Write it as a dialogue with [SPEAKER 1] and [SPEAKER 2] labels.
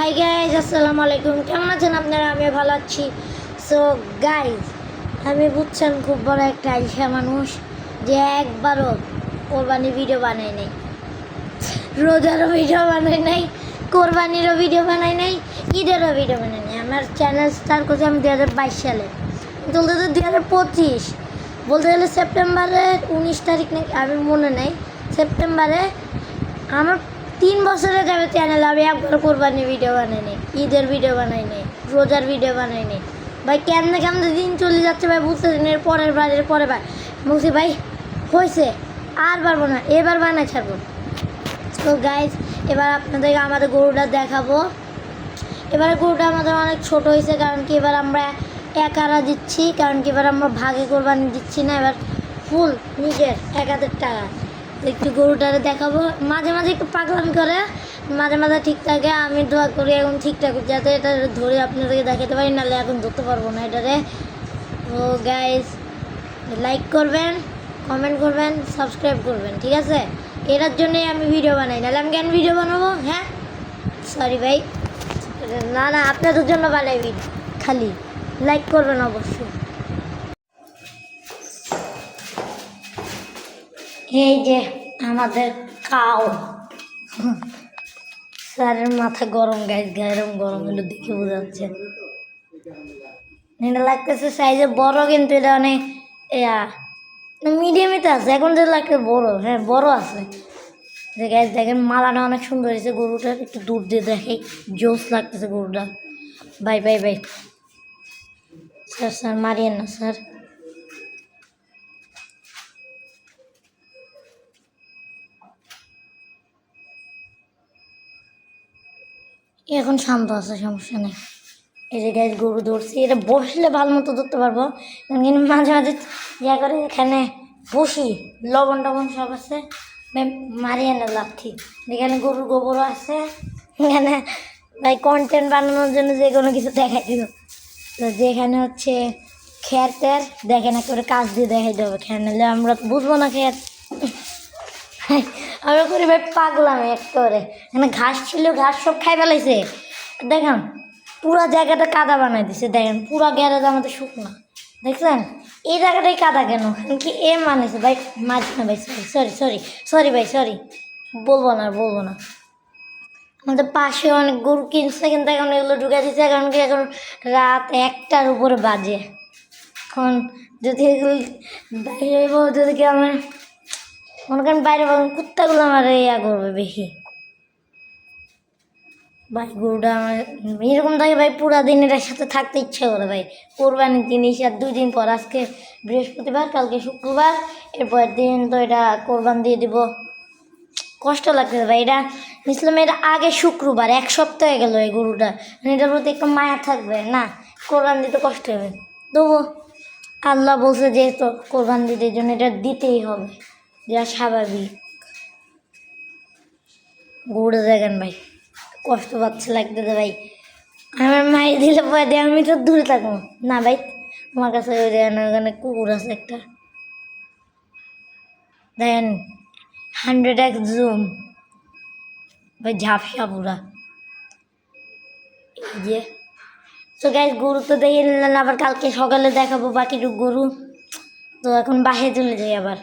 [SPEAKER 1] Hi guys আসসালামু আলাইকুম। কেমন আছেন আপনারা? আমি ভালো আছি। সো গাইজ আমি বুঝছেন খুব বড় একটা আইসা মানুষ যে একবারও কোরবানি ভিডিও বানাই নাই। রোজারও ভিডিও বানাই নাই, কোরবানিরও ভিডিও বানাই নাই, ঈদেরও ভিডিও বানাই নাই। আমার চ্যানেল স্টার্ট করছি আমি দু হাজার বাইশ সালে। চলতে তো দু হাজার পঁচিশ। বলতে গেলে সেপ্টেম্বরের উনিশ তারিখ নাকি, আমি মনে নেই। সেপ্টেম্বরে আমার তিন বছরে যাবে চ্যানেল আমি একবার কোরবানি ভিডিও বানাই নি ঈদের ভিডিও বানাই নি রোজার ভিডিও বানাই নি ভাই, কেমনে কেমনে দিন চলে যাচ্ছে ভাই, বুঝতেছি না, এর পরের বার, এর পরের বার। বলছি, ভাই, হয়েছে, আর পারব না, এবার বানাই ছাড়বো। তো গাইজ এবার আপনাদেরকে আমাদের গরুটা দেখাবো। এবারে গরুটা আমাদের অনেক ছোট হয়েছে, কারণ কি এবার আমরা একারা দিচ্ছি, কারণ কি এবার আমরা ভাগে কোরবানি দিচ্ছি না, এবার ফুল নিজের, এক হাজার টাকা। একটু গরুটারে দেখাবো। মাঝে মাঝে একটু পাগলামি করে, মাঝে মাঝে ঠিক থাকে, আমি দোয়া করি এখন ঠিকঠাক যাতে এটা ধরে আপনাদেরকে দেখাতে পারি, নাহলে এখন ধরতে পারব না এটারে। ও গাইজ লাইক করবেন কমেন্ট করবেন সাবস্ক্রাইব করবেন, ঠিক আছে? এটার জন্যই আমি ভিডিও বানাই, নাহলে আমি কেন ভিডিও বানাবো হ্যাঁ? সরি ভাই। না না, আপনাদের জন্য বানাই ভিডিও খালি। লাইক করবেন অবশ্যই। এই যে আমাদের কাউ স্যারের মাথা গরম গাছ গরম গরম হলো দেখে বোঝা যাচ্ছে এটা লাগতেছে সাইজে বড়, কিন্তু এটা অনেক মিডিয়ামই তো আছে। এখন যে লাগছে বড় হ্যাঁ বড় আছে। যে গাছ দেখেন মালাটা অনেক সুন্দর হয়েছে গরুটার। একটু দূর দিয়ে দেখে, জোস লাগতেছে গরুটা। Bye bye bye. Sir sir, মারিয়েন না, স্যার। এখন শান্ত আছে, সমস্যা নেই। এই যে গাছ গরু ধরছি। এটা বসলে ভালো মতো ধরতে পারব। কিন্তু মাঝে মাঝে ইয়া করে, এখানে বসি লবণ টবণ সব আছে। মারিয়ে না লাথি এখানে গরুর গোবরও আছে। এখানে, ভাই কন্টেন্ট বানানোর জন্য যে কোনো কিছু দেখাই দিল তো যেখানে হচ্ছে খের টের, দেখেন, একেবারে কাজ দিয়ে দেখাই দেবে। খেয়ার নিলে আমরা তো বুঝব না খেয়ার আমরা করি ভাই পাগলাম একেবারে। এখানে ঘাস ছিল, ঘাস সব খাই ফেলাইছে। দেখেন, পুরা জায়গাটা কাদা বানাই দিছে, দেখেন, পুরা গ্যারেজ আমাদের শুকনো। দেখছেন এই জায়গাটাই কাদা কেন? কি এ মানেছে? ভাই মাছ না ভাই সরি সরি সরি সরি ভাই সরি বলব না বলব না। আমাদের পাশে অনেক গরু কিনছে, কিন্তু এখন এগুলো ঢুকে দিচ্ছে কারণ কি এখন রাত একটার উপরে বাজে। এখন যদি এগুলো বাইরে যদি কি আমার মনে করেন বাইরে কুত্তাগুলো আমার ইয়া করবে বেশি। ভাই, গরুটা আমার, এরকম থাকে ভাই, পুরা দিন এটার সাথে থাকতে ইচ্ছে করে ভাই। কোরবানির জিনিস আর দুই দিন পর আজকে বৃহস্পতিবার, কালকে শুক্রবার এরপর দিন তো এটা কোরবান দিয়ে দিব। কষ্ট লাগতেছে ভাই, এটা ইসলাম এটা আগে শুক্রবার, এক সপ্তাহে গেল এই গরুটা। মানে এটার প্রতি একটু মায়া থাকবে, না? কোরবান দিতে কষ্ট হবে। তবু আল্লাহ বলছে যেহেতু কোরবান দিতে জন্য এটা দিতেই হবে। যা স্বাভাবিক। গরুটা দেখেন ভাই, কষ্ট পাচ্ছে, লাগতেছে ভাই। আমার মায়ের দিলে পরে আমি তো দূরে থাকব। না ভাই তোমার কাছে ওই দেখেন, ওখানে কুকুর আছে একটা। দেখেন হান্ড্রেড এক্স জুম ভাই, ঝাপসা পুরা। এই যে। তো গ্যাস গরু তো দেখে নিলেন, আবার কালকে সকালে দেখাবো বাকিটুকু গরু। তো এখন বাহে চলে যাই আবার।